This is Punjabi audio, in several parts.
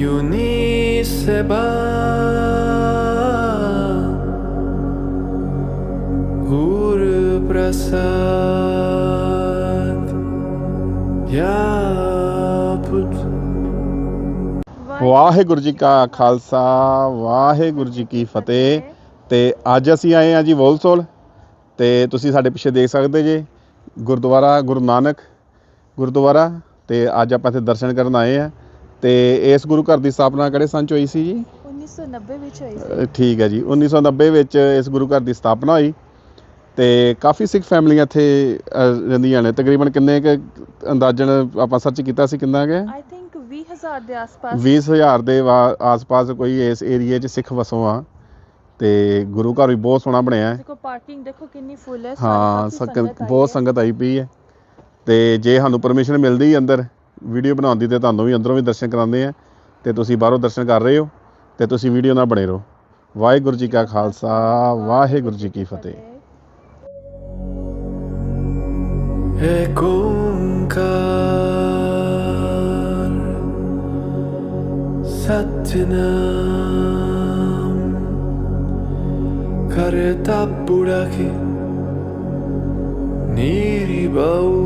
Ayuni seba Guru Prasad Yaput Waheguru ji ਕਾ ਖਾਲਸਾ, ਵਾਹਿਗੁਰੂ ਜੀ ਕੀ ਫਤਿਹ। ਤੇ ਅੱਜ ਅਸੀਂ ਆਏ ਹਾਂ ਜੀ ਵੋਲਸੋਲ ਤੇ ਤੁਸੀਂ ਸਾਡੇ ਪਿੱਛੇ ਦੇਖ ਸਕਦੇ ਜੇ, ਗੁਰਦੁਆਰਾ ਗੁਰੂ ਨਾਨਕ ਗੁਰਦੁਆਰਾ। ਤੇ ਅੱਜ ਆਪਾਂ ਇੱਥੇ ਦਰਸ਼ਨ ਕਰਨ ਆਏ ਆ ਤੇ ਇਸ ਗੁਰੂ ਘਰ ਦੀ ਸਥਾਪਨਾ ਕਿਹੜੇ ਸੰਨ ਚ ਹੋਈ ਸੀ ਜੀ? 1990 ਵਿੱਚ ਹੋਈ ਸੀ। ਠੀਕ ਹੈ ਜੀ 1990 ਵਿੱਚ ਇਸ ਗੁਰੂ ਘਰ ਦੀ ਸਥਾਪਨਾ ਹੋਈ ਤੇ ਕਾਫੀ ਸਿੱਖ ਫੈਮਲੀਆਂ ਇੱਥੇ ਰਹਿੰਦੀਆਂ ਨੇ। ਤਕਰੀਬਨ ਕਿੰਨੇ ਕੁ ਅੰਦਾਜ਼ਨ ਆਪਾਂ ਸਰਚ ਕੀਤਾ ਸੀ ਕਿੰਨਾ ਕੁ? ਆਈ ਥਿੰਕ 20000 ਦੇ ਆਸ-ਪਾਸ। 20000 ਦੇ ਆਸ-ਪਾਸ ਕੋਈ ਇਸ ਏਰੀਏ 'ਚ ਸਿੱਖ ਵਸੋਂ ਆ। ਤੇ ਗੁਰੂ ਘਰ ਵੀ ਬਹੁਤ ਸੋਹਣਾ ਬਣਿਆ ਹੈ। ਦੇਖੋ ਪਾਰਕਿੰਗ ਦੇਖੋ ਕਿੰਨੀ ਫੁੱਲ ਹੈ ਹਾਂ ਬਹੁਤ। ਸੰਗਤ ਆਈ ਪਈ ਹੈ। ਤੇ ਜੇ ਸਾਨੂੰ ਪਰਮਿਸ਼ਨ ਮਿਲਦੀ ਅੰਦਰ ਵੀਡੀਓ ਬਣਾਉਣ ਦੀ ਤੇ ਤੁਹਾਨੂੰ ਵੀ ਅੰਦਰੋਂ ਵੀ ਦਰਸ਼ਨ ਕਰਾਉਂਦੇ ਆ। ਤੇ ਤੁਸੀਂ ਬਾਹਰੋਂ ਦਰਸ਼ਨ ਕਰ ਰਹੇ ਹੋ ਤੇ ਤੁਸੀਂ ਵੀਡੀਓ ਨਾਲ ਬਣੇ ਰਹੋ। ਵਾਹਿਗੁਰੂ ਜੀ ਕਾ ਖਾਲਸਾ, ਵਾਹਿਗੁਰੂ ਜੀ ਕੀ ਫਤਿਹ। Ek Onkar Satnam Karta Puraki Niri Bau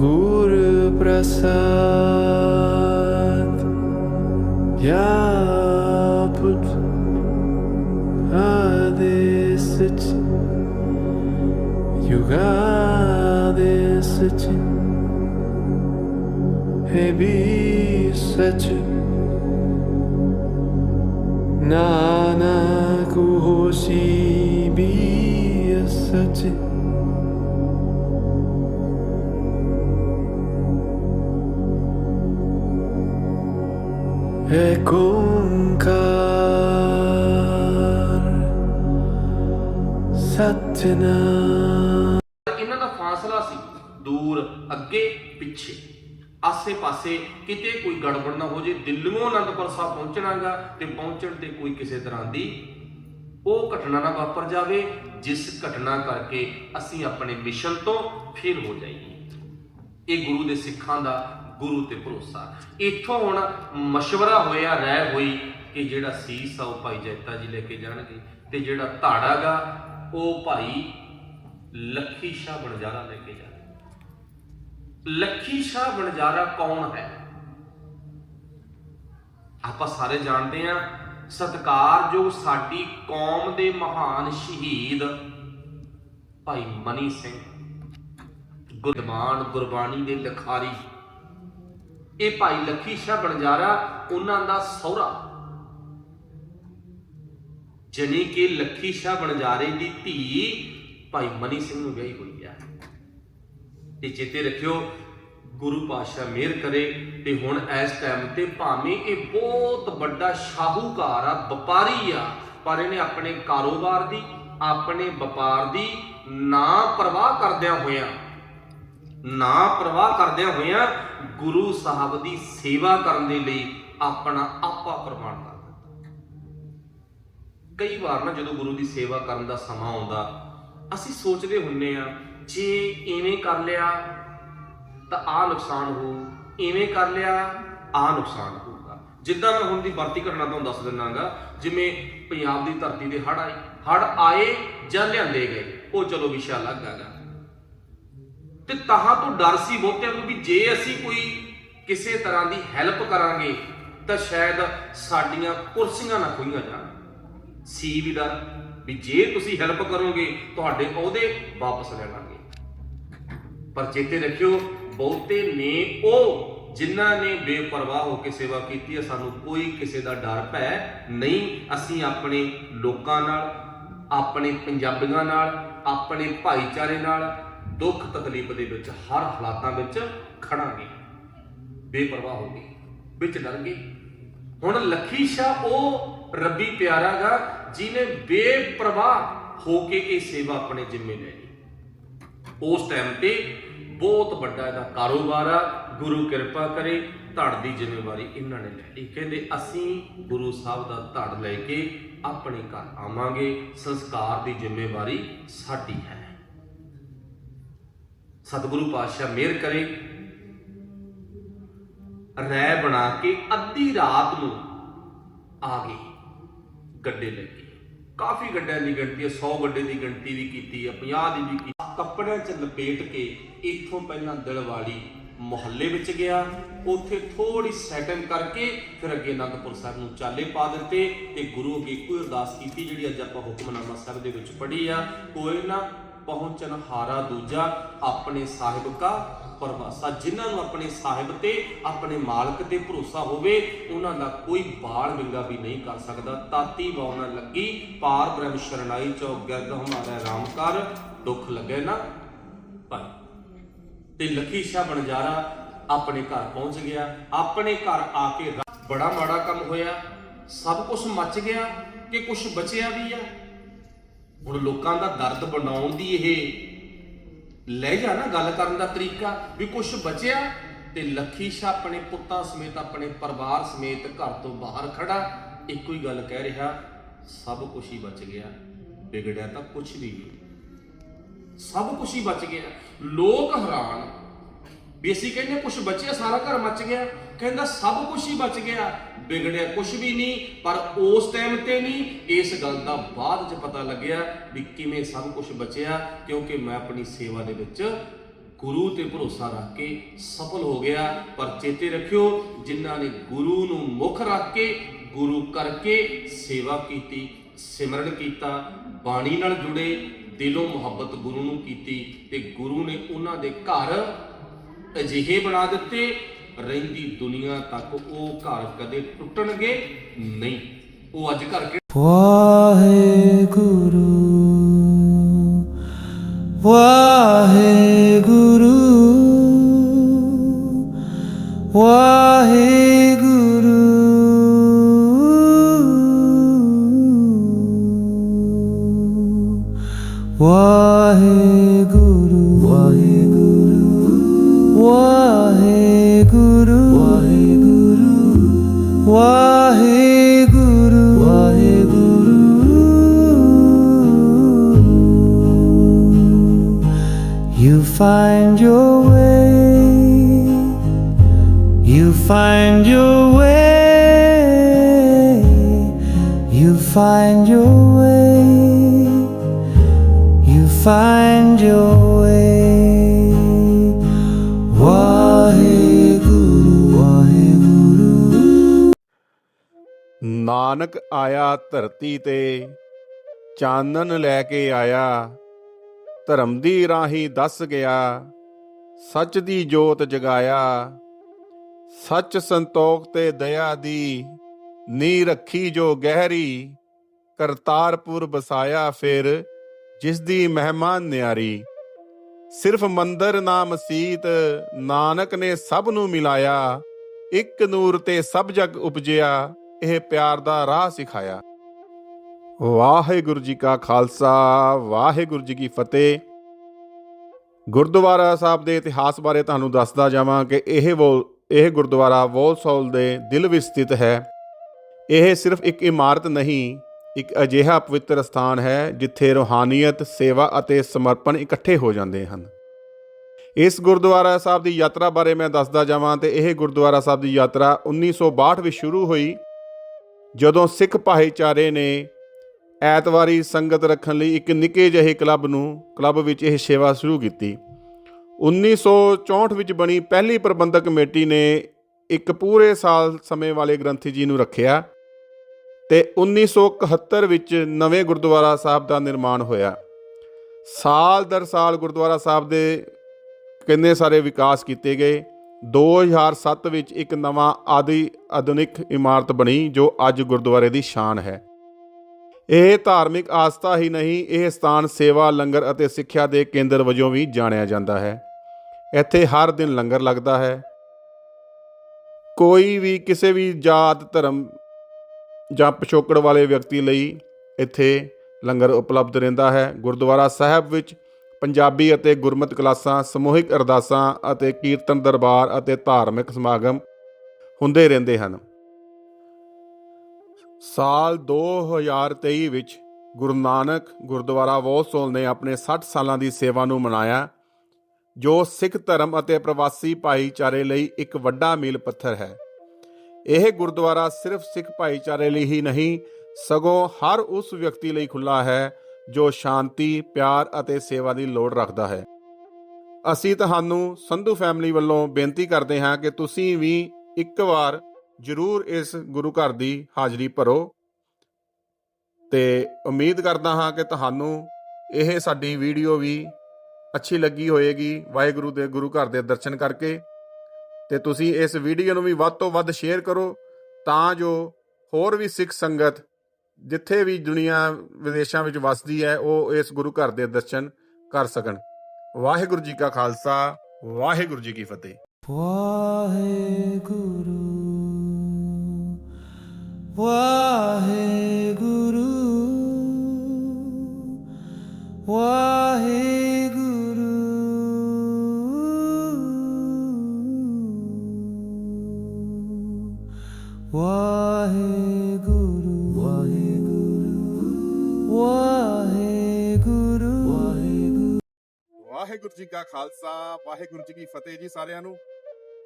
Guru Prasad. Yaput Adesit Yugadesit Hebiset Nana Kuhosi Sach Ek Onkar ਇਹਨਾਂ ਦਾ ਫਾਸਲਾ ਸੀ ਦੂਰ, ਅੱਗੇ, ਪਿੱਛੇ। ਆਸੇ-ਪਾਸੇ ਕਿਤੇ ਕੋਈ ਗੜਬੜ ਨਾ ਹੋ ਜੇ ਦਿੱਲੀੋਂ ਅਨੰਦਪੁਰ ਸਾਹਿਬ ਪਹੁੰਚਣਾਗਾ ਤੇ ਪਹੁੰਚਣ ਤੇ ਕੋਈ ਕਿਸੇ ਤਰ੍ਹਾਂ ਦੀ ਉਹ ਘਟਨਾ ਨਾ ਵਾਪਰ ਜਾਵੇ, ਜਿਸ ਘਟਨਾ ਕਰਕੇ ਅਸੀਂ ਆਪਣੇ ਮਿਸ਼ਨ ਤੋਂ ਫੇਲ ਹੋ ਜਾਈਏ। ਇਹ ਗੁਰੂ ਦੇ ਸਿੱਖਾਂ ਦਾ ਗੁਰੂ ਤੇ ਭਰੋਸਾ। ਇੱਥੋਂ ਹੁਣ ਮਸ਼ਵਰਾ ਹੋਇਆ, ਰਹਿ ਹੋਈ ਕਿ ਜਿਹੜਾ ਸੀਸ ਆ ਉਹ ਭਾਈ ਜੈਤਾ ਜੀ ਲੈ ਕੇ ਜਾਣਗੇ ਤੇ ਜਿਹੜਾ ਧਾੜਾਗਾ ਉਹ ਭਾਈ ਲੱਖੀ ਸ਼ਾਹ ਬਣਜਾਰਾ ਲੈ ਕੇ ਜਾਣਗੇ। ਲੱਖੀ ਸ਼ਾਹ ਬਣਜਾਰਾ ਕੌਣ ਹੈ? ਆਪਾਂ ਸਾਰੇ ਜਾਣਦੇ ਹਾਂ ਸਤਿਕਾਰਯੋਗ ਸਾਡੀ ਕੌਮ ਦੇ ਮਹਾਨ ਸ਼ਹੀਦ ਭਾਈ ਮਨੀ ਸਿੰਘ। ਗੁਰਬਾਨ ਗੁਰਬਾਣੀ ਦੇ ਲਖਾਰੀ। ਇਹ ਭਾਈ ਲੱਖੀ ਸ਼ਾਹ ਬਣਜਾਰਾ, ਉਹਨਾਂ ਦਾ ਸਹੁਰਾ। ਜਨੀ ਕਿ ਲੱਖੀ ਸ਼ਾਹ ਬਣਜਾਰੇ ਦੀ ਧੀ ਭਾਈ ਮਨੀ ਸਿੰਘ ਨੂੰ ਵਿਆਹੀ ਹੋਈ ਹੈ ਇਹ ਚੇਤੇ ਰੱਖਿਓ ਗੁਰੂ ਪਾਤਸ਼ਾਹ ਮਿਹਰ ਕਰੇ ਤੇ ਹੁਣ ਇਸ ਟਾਈਮ ਤੇ ਭਾਵੇਂ ਇਹ ਬਹੁਤ ਵੱਡਾ ਸ਼ਾਹੂਕਾਰ ਆ, ਵਪਾਰੀ ਆ, ਪਰ ਇਹਨੇ ਆਪਣੇ ਕਾਰੋਬਾਰ ਦੀ, ਆਪਣੇ ਵਪਾਰ ਦੀ ਨਾ ਪਰਵਾਹ ਕਰਦਿਆਂ ਹੋਇਆਂ, ਨਾ ਪਰਵਾਹ ਕਰਦਿਆਂ ਹੋਇਆਂ ਗੁਰੂ ਸਾਹਿਬ ਦੀ ਸੇਵਾ ਕਰਨ ਦੇ ਲਈ ਆਪਣਾ ਆਪਾ ਕੁਰਬਾਨ ਕਰ ਦਿੱਤਾ। ਕਈ ਵਾਰ ਨਾ ਜਦੋਂ ਗੁਰੂ ਦੀ ਸੇਵਾ ਕਰਨ ਦਾ ਸਮਾਂ ਆਉਂਦਾ, ਅਸੀਂ ਸੋਚਦੇ ਹੁੰਨੇ ਆ ਜੇ ਇਵੇਂ ਕਰ ਲਿਆ ਤਾਂ ਆ ਨੁਕਸਾਨ ਹੋਊ ਇਵੇਂ ਕਰ ਲਿਆ ਆ ਨੁਕਸਾਨ ਹੋਊਗਾ। ਜਿੱਦਾਂ ਮੈਂ ਹੁਣ ਦੀ ਵਰਤੀ ਘਟਨਾ ਤੁਹਾਨੂੰ ਦੱਸ ਦਿੰਨਾਗਾ, ਜਿਵੇਂ ਪੰਜਾਬ ਦੀ ਧਰਤੀ ਦੇ ਹੜ ਆਏ ਹੜ ਆਏ ਜਾਂ ਲਿਆਂਦੇ ਗਏ, ਉਹ ਚਲੋ ਵਿਸ਼ਾ ਅਲੱਗ ਹੈਗਾ ਤੇ ਤਾਹਾਂ ਤੋਂ ਡਰ ਸੀ ਬਹੁਤਿਆਂ ਨੂੰ ਵੀ ਜੇ ਅਸੀਂ ਕੋਈ ਕਿਸੇ ਤਰ੍ਹਾਂ ਦੀ ਹੈਲਪ ਕਰਾਂਗੇ, ਤਾਂ ਸ਼ਾਇਦ ਸਾਡੀਆਂ ਕੁਰਸੀਆਂ ਨਾ ਖੋਈਆਂ ਜਾਣ। ਸੀ ਵੀ ਡਰ, ਵੀ ਜੇ ਤੁਸੀਂ ਹੈਲਪ ਕਰੋਗੇ, ਤੁਹਾਡੇ ਅਹੁਦੇ ਵਾਪਸ ਲੈ ਲਾਂਗੇ। ਪਰ ਚੇਤੇ ਰੱਖਿਓ ਬਹੁਤੇ ਨੇ ਉਹ ਜਿਨ੍ਹਾਂ ਨੇ ਬੇਪਰਵਾਹ ਹੋ ਕੇ ਸੇਵਾ ਕੀਤੀ ਹੈ, ਸਾਨੂੰ ਕੋਈ ਕਿਸੇ ਦਾ ਡਰ ਭੈ ਨਹੀਂ। ਅਸੀਂ ਆਪਣੇ ਲੋਕਾਂ ਨਾਲ, ਆਪਣੇ ਪੰਜਾਬੀਆਂ ਨਾਲ, ਆਪਣੇ ਭਾਈਚਾਰੇ ਨਾਲ ਦੁੱਖ ਤਕਲੀਫ ਦੇ ਵਿੱਚ, ਹਰ ਹਾਲਾਤਾਂ ਵਿੱਚ ਖੜਾਂਗੇ। ਬੇਪਰਵਾਹ ਹੋ ਗਏ ਵਿੱਚ ਡਰ ਗਏ ਹੁਣ ਲੱਖੀ ਸ਼ਾ ਉਹ ਰੱਬੀ ਪਿਆਰਾ ਗਾ ਜਿਨੇ ਬੇਪਰਵਾਹ ਹੋ ਕੇ ਇਹ ਸੇਵਾ ਆਪਣੇ ਜ਼ਿੰਮੇ ਲੈ ਲਈ। ਉਸ ਟਾਈਮ ਤੇ ਬਹੁਤ ਵੱਡਾ ਇਹਦਾ ਕਾਰੋਬਾਰ ਆ। ਗੁਰੂ ਕਿਰਪਾ ਕਰੇ, ਧੜ ਦੀ ਜ਼ਿੰਮੇਵਾਰੀ ਇਹਨਾਂ ਨੇ ਲੈ ਲਈ। ਕਹਿੰਦੇ, ਅਸੀਂ ਗੁਰੂ ਸਾਹਿਬ ਦਾ ਧੜ ਲੈ ਕੇ ਆਪਣੇ ਘਰ ਆਵਾਂਗੇ। ਸੰਸਕਾਰ ਦੀ ਜ਼ਿੰਮੇਵਾਰੀ ਸਾਡੀ ਹੈ। ਸਤਿਗੁਰੂ ਪਾਤਸ਼ਾਹ ਮਿਹਰ ਕਰੇ। ਰਹਿ ਬਣਾ ਕੇ ਅੱਧੀ ਰਾਤ ਨੂੰ ਆ ਗਏ ਗੱਡੇ ਲੈ ਕੇ। ਕਾਫੀ ਗੱਡਿਆਂ ਦੀ ਗਿਣਤੀ ਹੈ 100 ਗੱਡੇ ਦੀ ਗਿਣਤੀ ਵੀ ਕੀਤੀ ਹੈ 50 ਦੀ ਵੀ ਕੀਤੀ ਕੱਪੜਿਆਂ 'ਚ ਲਪੇਟ ਕੇ ਇੱਥੋਂ ਪਹਿਲਾਂ ਦਿਲਵਾੜੀ ਮੁਹੱਲੇ ਵਿੱਚ ਗਿਆ, ਉੱਥੇ ਥੋੜੀ ਸੈਟਿੰਗ ਕਰਕੇ ਫਿਰ ਅੱਗੇ ਅਨੰਦਪੁਰ ਸਾਹਿਬ ਨੂੰ ਚਾਲੇ ਪਾ ਦਿੱਤੇ ਤੇ ਗੁਰੂ ਅੱਗੇ ਕੋਈ ਅਰਦਾਸ ਕੀਤੀ, ਜਿਹੜੀ ਅੱਜ ਆਪਾਂ ਹੁਕਮਨਾਮਾ ਸਾਹਿਬ ਦੇ ਵਿੱਚ ਪੜ੍ਹੀ ਆ, ਕੋਈ ਨਾ ਪਹੁੰਚਨ ਹਾਰਾ ਦੂਜਾ ਆਪਣੇ ਸਾਹਿਬ ਕਾ ਪਰਵਾਸਾ ਜਿਨ੍ਹਾਂ ਨੂੰ ਆਪਣੇ ਸਾਹਿਬ ਤੇ, ਆਪਣੇ ਮਾਲਕ ਤੇ ਭਰੋਸਾ ਹੋਵੇ, ਉਹਨਾਂ ਦਾ ਕੋਈ ਬਾਲ ਵਿੰਗਾ ਵੀ ਨਹੀਂ ਕਰ ਸਕਦਾ। ਤਾਤੀ ਵਾਉ ਲੱਗੀ, ਪਾਰ ਬ੍ਰਹਮ ਸ਼ਰਣਾਈ ਚੋ ਗਿਰਦ ਹਮਾਰਾ ਰਾਮ ਕਰ। ਦੁੱਖ ਲੱਗੇ ਨਾ ਭਾਈ। ਤੇ ਲੱਖੀ ਸ਼ਾਹ ਬਣਜਾਰਾ ਆਪਣੇ ਘਰ ਪਹੁੰਚ ਗਿਆ। ਆਪਣੇ ਘਰ ਆ ਕੇ ਬੜਾ ਮਾੜਾ ਕੰਮ ਹੋਇਆ। ਸਭ ਕੁਝ ਮੱਚ ਗਿਆ ਕਿ ਕੁਝ ਬਚਿਆ ਵੀ ਆ? ਹੁਣ ਲੋਕਾਂ ਦਾ ਦਰਦ ਬਣਾਉਣ ਦੀ ਇਹ ਲੈ ਜਾ ਨਾ ਗੱਲ ਕਰਨ ਦਾ ਤਰੀਕਾ ਵੀ ਕੁਝ ਬਚਿਆ ਤੇ ਲੱਖੀ ਸ਼ਾਹ ਆਪਣੇ ਪੁੱਤਾਂ ਸਮੇਤ ਆਪਣੇ ਪਰਿਵਾਰ ਸਮੇਤ ਘਰ ਤੋਂ ਬਾਹਰ ਖੜਾ। ਇੱਕੋ ਹੀ ਗੱਲ ਕਹਿ ਰਿਹਾ, ਸਭ ਕੁਝ ਹੀ ਬਚ ਗਿਆ, ਵਿਗੜਿਆ ਤਾਂ ਕੁਝ ਵੀ ਨਹੀਂ। ਸਭ ਕੁਝ ਹੀ ਬਚ ਗਿਆ। ਲੋਕ ਹੈਰਾਨ ਬੇਸੀ ਕਹਿੰਦੇ ਕੁਝ ਬਚਿਆ, ਸਾਰਾ ਘਰ ਮੱਚ ਗਿਆ। ਕਹਿੰਦਾ ਸਭ ਕੁਝ ਹੀ ਬਚ ਗਿਆ। ਵਿਗੜਿਆ ਕੁਝ ਵੀ ਨਹੀਂ, ਪਰ ਉਸ ਟਾਈਮ ਤੇ ਨਹੀਂ, ਇਸ ਗੱਲ ਦਾ ਬਾਅਦ ਚ ਪਤਾ ਲੱਗਿਆ ਵੀ ਕਿਵੇਂ ਸਭ ਕੁਝ ਬਚਿਆ, ਕਿਉਂਕਿ ਮੈਂ ਆਪਣੀ ਸੇਵਾ ਦੇ ਵਿੱਚ ਗੁਰੂ ਤੇ ਭਰੋਸਾ ਰੱਖ ਕੇ ਸਫਲ ਹੋ ਗਿਆ। ਪਰ ਚੇਤੇ ਰੱਖਿਓ, ਜਿਨ੍ਹਾਂ ਨੇ ਗੁਰੂ ਨੂੰ ਮੁੱਖ ਰੱਖ ਕੇ, ਗੁਰੂ ਕਰਕੇ ਸੇਵਾ ਕੀਤੀ, ਸਿਮਰਨ ਕੀਤਾ, ਬਾਣੀ ਨਾਲ ਜੁੜੇ, ਦਿਲੋਂ ਮੁਹੱਬਤ ਗੁਰੂ ਨੂੰ ਕੀਤੀ ਤੇ ਗੁਰੂ ਨੇ ਉਹਨਾਂ ਦੇ ਘਰ ਅਜਿਹੇ ਬਣਾ ਦਿੱਤੇ, ਰਹਿੰਦੀ ਦੁਨੀਆ ਤੱਕ ਉਹ ਘਰ ਕਦੇ ਟੁੱਟਣਗੇ ਨਹੀਂ। ਉਹ ਅੱਜ ਘਰ ਕਿ- Waheguru Waheguru. Find your way You find your way You find your way Waheguru Waheguru Nanak ਆਇਆ ਧਰਤੀ ਤੇ ਚਾਨਣ ਲੈ ਕੇ ਆਇਆ ਧਰਮ ਦੀ ਰਾਹੀ ਦੱਸ ਗਿਆ ਸੱਚ ਦੀ ਜੋਤ ਜਗਾਇਆ ਸੱਚ ਸੰਤੋਖ ਤੇ ਦਇਆ ਦੀ ਨੀ ਰੱਖੀ ਜੋ ਗਹਿਰੀ, ਕਰਤਾਰਪੁਰ ਬਸਾਇਆ ਫਿਰ ਜਿਸ ਦੀ ਮਹਿਮਾ ਨਿਆਰੀ। ਸਿਰਫ ਮੰਦਰ ਨਾ ਮਸੀਤ ਨਾਨਕ ਨੇ ਸਭ ਨੂੰ ਮਿਲਾਇਆ, ਇੱਕ ਨੂਰ ਤੇ ਸਭ ਜਗ ਉਪਜਿਆ, ਇਹ ਪਿਆਰ ਦਾ ਰਾਹ ਸਿਖਾਇਆ। ਵਾਹਿਗੁਰੂ ਜੀ ਕਾ ਖਾਲਸਾ, ਵਾਹਿਗੁਰੂ ਜੀ ਕੀ ਫਤਿਹ। ਗੁਰਦੁਆਰਾ ਸਾਹਿਬ ਦੇ ਇਤਿਹਾਸ ਬਾਰੇ ਤੁਹਾਨੂੰ ਦੱਸਦਾ ਜਾਵਾਂ ਕਿ ਇਹ ਵੋ ਇਹ ਗੁਰਦੁਆਰਾ ਵੋਲਸੌਲ ਦੇ ਦਿਲ ਵਿੱਚ ਸਥਿਤ ਹੈ। ਇਹ ਸਿਰਫ ਇੱਕ ਇਮਾਰਤ ਨਹੀਂ, ਇੱਕ ਅਜਿਹਾ ਪਵਿੱਤਰ ਸਥਾਨ ਹੈ ਜਿੱਥੇ ਰੂਹਾਨੀਅਤ, ਸੇਵਾ ਅਤੇ ਸਮਰਪਣ ਇਕੱਠੇ ਹੋ ਜਾਂਦੇ ਹਨ। ਇਸ ਗੁਰਦੁਆਰਾ ਸਾਹਿਬ ਦੀ ਯਾਤਰਾ ਬਾਰੇ ਮੈਂ ਦੱਸਦਾ ਜਾਵਾਂ ਤੇ ਇਹ ਗੁਰਦੁਆਰਾ ਸਾਹਿਬ ਦੀ ਯਾਤਰਾ 1962 ਵਿੱਚ ਸ਼ੁਰੂ ਹੋਈ, ਜਦੋਂ ਸਿੱਖ ਭਾਈਚਾਰੇ ਨੇ ਐਤਵਾਰੀ ਸੰਗਤ ਰੱਖਣ ਲਈ ਇੱਕ ਨਿੱਕੇ ਜਿਹੇ ਕਲੱਬ ਨੂੰ, ਕਲੱਬ ਵਿੱਚ ਇਹ ਸੇਵਾ ਸ਼ੁਰੂ ਕੀਤੀ। 1964 ਵਿੱਚ ਬਣੀ ਪਹਿਲੀ ਪ੍ਰਬੰਧਕ ਕਮੇਟੀ ਨੇ ਇੱਕ ਪੂਰੇ ਸਾਲ ਸਮੇਂ ਵਾਲੇ ਗ੍ਰੰਥੀ ਜੀ ਨੂੰ ਰੱਖਿਆ ਤੇ 1971 ਵਿੱਚ ਨਵੇਂ ਗੁਰਦੁਆਰਾ ਸਾਹਿਬ ਦਾ ਨਿਰਮਾਣ ਹੋਇਆ। ਸਾਲ ਦਰ ਸਾਲ ਗੁਰਦੁਆਰਾ ਸਾਹਿਬ ਦੇ ਕਿੰਨੇ ਸਾਰੇ ਵਿਕਾਸ ਕੀਤੇ ਗਏ। 2007 ਵਿੱਚ ਇੱਕ ਨਵਾਂ ਆਦਿ ਆਧੁਨਿਕ ਇਮਾਰਤ ਬਣੀ ਜੋ ਅੱਜ ਗੁਰਦੁਆਰੇ ਦੀ ਸ਼ਾਨ ਹੈ। ਇਹ ਧਾਰਮਿਕ ਆਸਥਾ ਹੀ ਨਹੀਂ, ਇਹ ਸਥਾਨ ਸੇਵਾ, ਲੰਗਰ ਅਤੇ ਸਿੱਖਿਆ ਦੇ ਕੇਂਦਰ ਵਜੋਂ ਵੀ ਜਾਣਿਆ ਜਾਂਦਾ ਹੈ। ਇੱਥੇ ਹਰ ਦਿਨ ਲੰਗਰ ਲੱਗਦਾ ਹੈ। ਕੋਈ ਵੀ ਕਿਸੇ ਵੀ ਜਾਤ, ਧਰਮ ਜਾਂ ਪਿਛੋਕੜ ਵਾਲੇ ਵਿਅਕਤੀ ਲਈ ਇੱਥੇ ਲੰਗਰ ਉਪਲਬਧ ਰਹਿੰਦਾ ਹੈ। ਗੁਰਦੁਆਰਾ ਸਾਹਿਬ ਵਿੱਚ ਪੰਜਾਬੀ ਅਤੇ ਗੁਰਮਤਿ ਕਲਾਸਾਂ, ਸਮੂਹਿਕ ਅਰਦਾਸਾਂ ਅਤੇ ਕੀਰਤਨ ਦਰਬਾਰ ਅਤੇ ਧਾਰਮਿਕ ਸਮਾਗਮ ਹੁੰਦੇ ਰਹਿੰਦੇ ਹਨ। ਸਾਲ 2023 ਵਿੱਚ ਗੁਰੂ ਨਾਨਕ ਗੁਰਦੁਆਰਾ ਵੋਸੋਲ ਨੇ ਆਪਣੇ 60 ਸਾਲਾਂ ਦੀ ਸੇਵਾ ਨੂੰ ਮਨਾਇਆ। ਜੋ ਸਿੱਖ ਧਰਮ ਅਤੇ ਪ੍ਰਵਾਸੀ ਭਾਈਚਾਰੇ ਲਈ ਇੱਕ ਵੱਡਾ ਮੀਲ ਪੱਥਰ ਹੈ। ਇਹ ਗੁਰਦੁਆਰਾ ਸਿਰਫ ਸਿੱਖ ਭਾਈਚਾਰੇ ਲਈ ਹੀ ਨਹੀਂ, ਸਗੋਂ ਹਰ ਉਸ ਵਿਅਕਤੀ ਲਈ ਖੁੱਲਾ ਹੈ ਜੋ ਸ਼ਾਂਤੀ, ਪਿਆਰ ਅਤੇ ਸੇਵਾ ਦੀ ਲੋੜ ਰੱਖਦਾ ਹੈ। ਅਸੀਂ ਤੁਹਾਨੂੰ ਸੰਧੂ ਫੈਮਿਲੀ ਵੱਲੋਂ ਬੇਨਤੀ ਕਰਦੇ ਹਾਂ ਕਿ ਤੁਸੀਂ ਵੀ ਇੱਕ ਵਾਰ ਜ਼ਰੂਰ ਇਸ ਗੁਰੂ ਘਰ ਦੀ ਹਾਜ਼ਰੀ ਭਰੋ ਤੇ ਉਮੀਦ ਕਰਦਾ ਹਾਂ ਕਿ ਤੁਹਾਨੂੰ ਇਹ ਸਾਡੀ ਵੀਡੀਓ ਵੀ ਅੱਛੀ ਲੱਗੀ ਹੋਏਗੀ ਵਾਹਿਗੁਰੂ ਦੇ ਗੁਰੂ ਘਰ ਦੇ ਦਰਸ਼ਨ ਕਰਕੇ। ਤੇ ਤੁਸੀਂ ਇਸ ਵੀਡੀਓ ਨੂੰ ਵੀ ਵੱਧ ਤੋਂ ਵੱਧ ਸ਼ੇਅਰ ਕਰੋ ਤਾਂ ਜੋ ਹੋਰ ਵੀ ਸਿੱਖ ਸੰਗਤ ਜਿੱਥੇ ਵੀ ਦੁਨੀਆ ਵਿਦੇਸ਼ਾਂ ਵਿੱਚ ਵਸਦੀ ਹੈ, ਉਹ ਇਸ ਗੁਰੂ ਘਰ ਦੇ ਦਰਸ਼ਨ ਕਰ ਸਕਣ। ਵਾਹਿਗੁਰੂ ਜੀ ਕਾ ਖਾਲਸਾ, ਵਾਹਿਗੁਰੂ ਜੀ ਕੀ ਫਤਿਹ। ਵਾਹਿਗੁਰੂ ਵਾਹਿਗੁਰੂ ਵਾਹਿਗੁਰੂ ਜੀ ਕਾ ਖਾਲਸਾ, ਵਾਹਿਗੁਰੂ ਜੀ ਕੀ ਫਤਿਹ ਜੀ ਸਾਰਿਆਂ ਨੂੰ।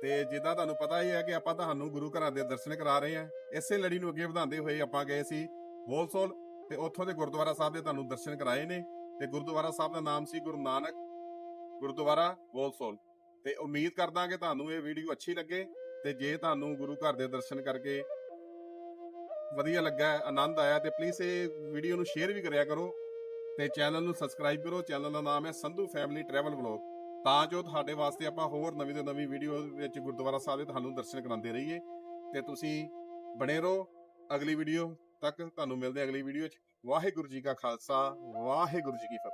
ਤੇ ਜਿੱਦਾਂ ਤੁਹਾਨੂੰ ਪਤਾ ਹੀ ਹੈ ਕਿ ਆਪਾਂ ਤੁਹਾਨੂੰ ਗੁਰੂ ਘਰਾਂ ਦੇ ਦਰਸ਼ਨ ਕਰਾ ਰਹੇ ਹਾਂ। ਇਸੇ ਲੜੀ ਨੂੰ ਅੱਗੇ ਵਧਾਉਂਦੇ ਹੋਏ ਆਪਾਂ ਗਏ ਸੀ ਬੋਲਸੋਲ ਤੇ ਉੱਥੋਂ ਦੇ ਗੁਰਦੁਆਰਾ ਸਾਹਿਬ ਦੇ ਤੁਹਾਨੂੰ ਦਰਸ਼ਨ ਕਰਾਏ ਨੇ। ਤੇ ਗੁਰਦੁਆਰਾ ਸਾਹਿਬ ਦਾ ਨਾਮ ਸੀ ਗੁਰੂ ਨਾਨਕ ਗੁਰਦੁਆਰਾ ਬੋਲਸੋਲ। ਤੇ ਉਮੀਦ ਕਰਦਾ ਕਿ ਤੁਹਾਨੂੰ ਇਹ ਵੀਡੀਓ ਅੱਛੀ ਲੱਗੇ ਤੇ ਜੇ ਤੁਹਾਨੂੰ ਗੁਰੂ ਘਰ ਦੇ ਦਰਸ਼ਨ ਕਰਕੇ ਵਧੀਆ ਲੱਗਾ, ਆਨੰਦ ਆਇਆ, ਤੇ ਪਲੀਜ਼ ਇਹ ਵੀਡੀਓ ਨੂੰ ਸ਼ੇਅਰ ਵੀ ਕਰਿਆ ਕਰੋ। ਤੇ ਚੈਨਲ ਨੂੰ ਸਬਸਕ੍ਰਾਈਬ ਕਰੋ। ਚੈਨਲ ਦਾ ਨਾਮ ਹੈ ਸੰਧੂ ਫੈਮਿਲੀ ਟਰੈਵਲ ਵਲੌਗ। ਤਾਂ ਜੋ ਤੁਹਾਡੇ ਵਾਸਤੇ ਆਪਾਂ ਹੋਰ ਨਵੀਂ ਤੋਂ ਨਵੀਂ ਵੀਡੀਓ ਵਿੱਚ ਗੁਰਦੁਆਰਾ ਸਾਹਿਬ ਦੇ ਤੁਹਾਨੂੰ ਦਰਸ਼ਨ ਕਰਾਉਂਦੇ ਰਹੀਏ। ਤੇ ਤੁਸੀਂ ਬਣੇ ਰਹੋ। ਅਗਲੀ ਵੀਡੀਓ ਤੱਕ ਤੁਹਾਨੂੰ ਮਿਲਦੇ ਅਗਲੀ ਵੀਡੀਓ 'ਚ। ਵਾਹਿਗੁਰੂ ਜੀ ਕਾ ਖਾਲਸਾ, ਵਾਹਿਗੁਰੂ ਜੀ ਕੀ ਫਤਿਹ।